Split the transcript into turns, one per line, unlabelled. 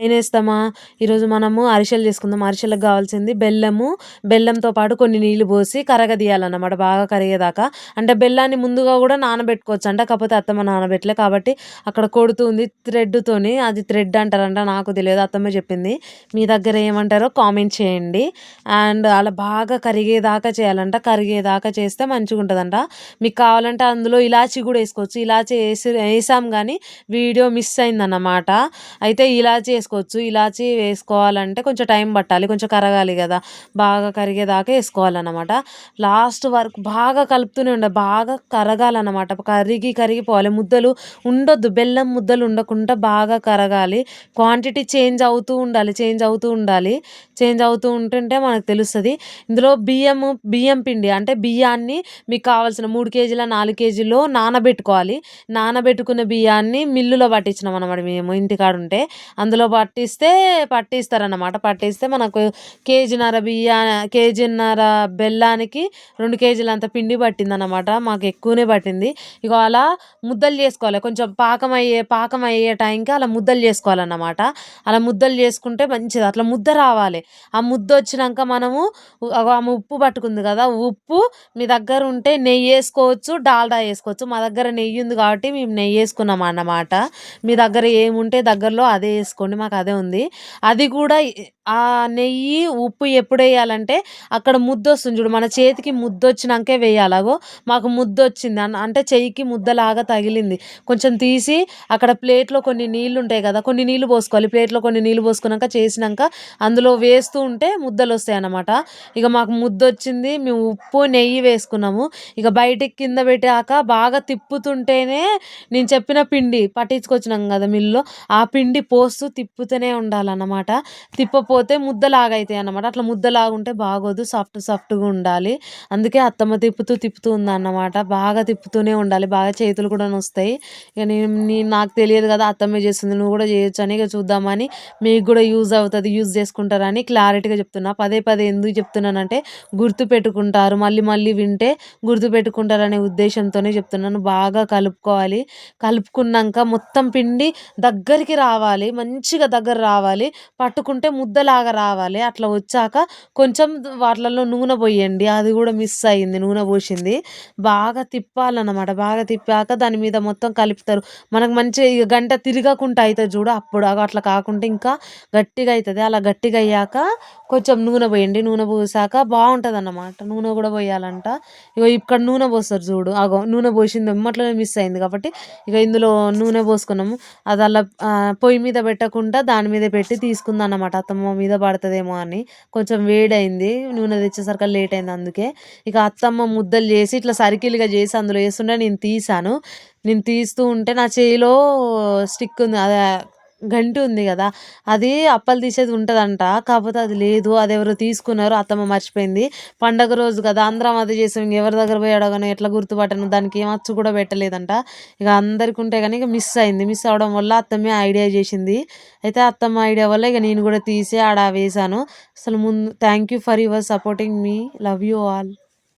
నేనేస్తామా? ఈరోజు మనము అరిసెలు చేసుకుందాం. అరిసెలకు కావాల్సింది బెల్లము. బెల్లంతో పాటు కొన్ని నీళ్ళు పోసి కరగదీయాలన్నమాట బాగా కరిగేదాకా. అంటే బెల్లాన్ని ముందుగా కూడా నానబెట్టుకోవచ్చు అంట కాకపోతే అత్తమ్మ నానబెట్టలే. కాబట్టి అక్కడ కొడుతుంది థ్రెడ్తోని అది థ్రెడ్ అంటారంట. నాకు తెలియదు. అత్తమ్మ చెప్పింది. మీ దగ్గర ఏమంటారో కామెంట్ చేయండి. అండ్ అలా బాగా కరిగేదాకా చేయాలంట. కరిగేదాకా చేస్తే మంచిగా ఉంటుందంట మీకు కావాలంటే అందులో ఇలాచీ కూడా వేసుకోవచ్చు. ఇలాచీ వేసి వేసాం కానీ వీడియో మిస్ అయిందన్నమాట. అయితే ఇలాచీ వేసుకోవచ్చు. ఇలాచి వేసుకోవాలంటే కొంచెం టైం పట్టాలి. కొంచెం కరగాలి కదా. బాగా కరిగేదాకా వేసుకోవాలన్నమాట. లాస్ట్ వరకు బాగా కలుపుతూనే ఉండాలి బాగా కరగాలన్నమాట. కరిగి కరిగిపోవాలి. ముద్దలు ఉండొద్దు. బెల్లం ముద్దలు ఉండకుండా బాగా కరగాలి. క్వాంటిటీ చేంజ్ అవుతూ ఉండాలి. చేంజ్ అవుతూ ఉండాలి. చేంజ్ అవుతూ ఉంటుంటే మనకు తెలుస్తుంది. ఇందులో బియ్యము బియ్యం పిండి అంటే బియ్యాన్ని మీకు కావాల్సిన మూడు కేజీల నాలుగు కేజీలో నానబెట్టుకోవాలి. నానబెట్టుకున్న బియ్యాన్ని మిల్లులో పట్టించినాం అనమాట మేము ఇంటికాడుంటే. అందులో పట్టిస్తే పట్టిస్తారన్నమాట. పట్టిస్తే మనకు కేజీన్నర బియ్యా కేజీన్నర బెల్లానికి రెండు కేజీలు అంత పిండి పట్టిందన్నమాట. మాకు ఎక్కువనే పట్టింది. ఇక అలా ముద్దలు చేసుకోవాలి. కొంచెం పాకం అయ్యే పాకం అయ్యే టైంకి అలా ముద్దలు చేసుకోవాలన్నమాట. అలా ముద్దలు చేసుకుంటే మంచిది. అట్లా ముద్ద రావాలి. ఆ ముద్ద వచ్చినాక మనము ఆమె ఉప్పు పట్టుకుంది కదా ఉప్పు మీ దగ్గర ఉంటే నెయ్యి వేసుకోవచ్చు డాల్డా వేసుకోవచ్చు. మా దగ్గర నెయ్యి ఉంది కాబట్టి మేము నెయ్యి వేసుకున్నాం అన్నమాట మీ దగ్గర ఏముంటే దగ్గరలో అదే వేసుకోండి. నాకు అదే ఉంది. అది కూడా ఆ నెయ్యి ఉప్పు ఎప్పుడు వేయాలంటే అక్కడ ముద్ద వస్తుంది చూడు మన చేతికి ముద్ద వచ్చినాకే వేయాలగో మాకు ముద్ద వచ్చింది అంటే చెయ్యికి ముద్దలాగా తగిలింది. కొంచెం తీసి అక్కడ ప్లేట్లో కొన్ని నీళ్ళు ఉంటాయి కదా కొన్ని నీళ్ళు పోసుకోవాలి. ప్లేట్లో కొన్ని నీళ్ళు పోసుకున్నాక చేసినాక అందులో వేస్తూ ఉంటే ముద్దలు వస్తాయి అన్నమాట ఇక మాకు ముద్ద వచ్చింది మేము ఉప్పు నెయ్యి వేసుకున్నాము. ఇక బయటికి కింద పెట్టాక బాగా తిప్పుతుంటేనే నేను చెప్పిన పిండి పట్టించుకొచ్చినాం కదా మిల్లులో ఆ పిండి పోస్తూ తిప్పుతూనే ఉండాలన్నమాట. తిప్పపోతే ముద్దలాగా అవుతాయి అన్నమాట. అట్లా ముద్దలాగా ఉంటే బాగోదు. సాఫ్ట్ సాఫ్ట్గా ఉండాలి. అందుకే అత్తమ్మ తిప్పుతూ తిప్పుతూ ఉందన్నమాట. బాగా తిప్పుతూనే ఉండాలి. బాగా చేతులు కూడా వస్తాయి ఇక నేను నాకు తెలియదు కదా అత్తమ్మే చేస్తుంది. నువ్వు కూడా చేయొచ్చు అని ఇక చూద్దామని మీకు కూడా యూజ్ అవుతుంది. యూజ్ చేసుకుంటారని క్లారిటీగా చెప్తున్నా. పదే పదే ఎందుకు చెప్తున్నానంటే గుర్తు పెట్టుకుంటారు. మళ్ళీ మళ్ళీ వింటే గుర్తు పెట్టుకుంటారనే ఉద్దేశంతోనే చెప్తున్నాను బాగా కలుపుకోవాలి. కలుపుకున్నాక మొత్తం పిండి దగ్గరికి రావాలి. మంచిగా దగ్గర రావాలి. పట్టుకుంటే లాగా రావాలి. అట్లా వచ్చాక కొంచెం వాటిలలో నూనె పోయండి. అది కూడా మిస్ అయింది నూనె పోసింది. బాగా తిప్పాలన్నమాట. బాగా తిప్పాక దాని మీద మొత్తం కలుపుతారు. మనకు మంచిగా ఇక గంట తిరగకుండా అవుతుంది చూడు అప్పుడు. అట్లా కాకుండా ఇంకా గట్టిగా అవుతుంది అలా గట్టిగా అయ్యాక కొంచెం నూనె పోయండి. నూనె పోసాక బాగుంటుంది అన్నమాట నూనె కూడా పోయాలంట. ఇక ఇక్కడ నూనె పోస్తారు చూడు. అగో నూనె పోసింది ఎమ్మట్లోనే మిస్ అయింది కాబట్టి ఇక ఇందులో నూనె పోసుకున్నాము. అది అలా పొయ్యి మీద పెట్టకుండా దాని మీద పెట్టి తీసుకుందాం అన్నమాట అత్తమ్మ మీద పడుతుందేమో అని కొంచెం వేడైంది నూనె తెచ్చేసరికి లేట్ అయింది అందుకే. ఇక అత్తమ్మ ముద్దలు చేసి ఇట్లా సర్కిల్గా చేసి అందులో వేస్తుంటే నేను తీసాను. నేను తీస్తూ ఉంటే నా చేయిలో స్టిక్ ఉంది అదే గంటి ఉంది కదా అది అప్పలు తీసేది ఉంటుందంట. కాకపోతే అది లేదు అది ఎవరు తీసుకున్నారు అత్తమ్మ మర్చిపోయింది. పండగ రోజు కదా అందరం అది చేసాం. ఎవరి దగ్గర పోయి అడగను ఎట్లా గుర్తుపట్టను దానికి ఏం అచ్చు కూడా పెట్టలేదంట. ఇక అందరికి ఉంటే కానీ ఇక మిస్ అయింది. మిస్ అవడం వల్ల అత్తమ్మే ఐడియా చేసింది. అయితే అత్తమ్మ ఐడియా వల్ల ఇక నేను కూడా తీసి ఆడ వేశాను. అసలు ముందు thank you for your supporting me love you all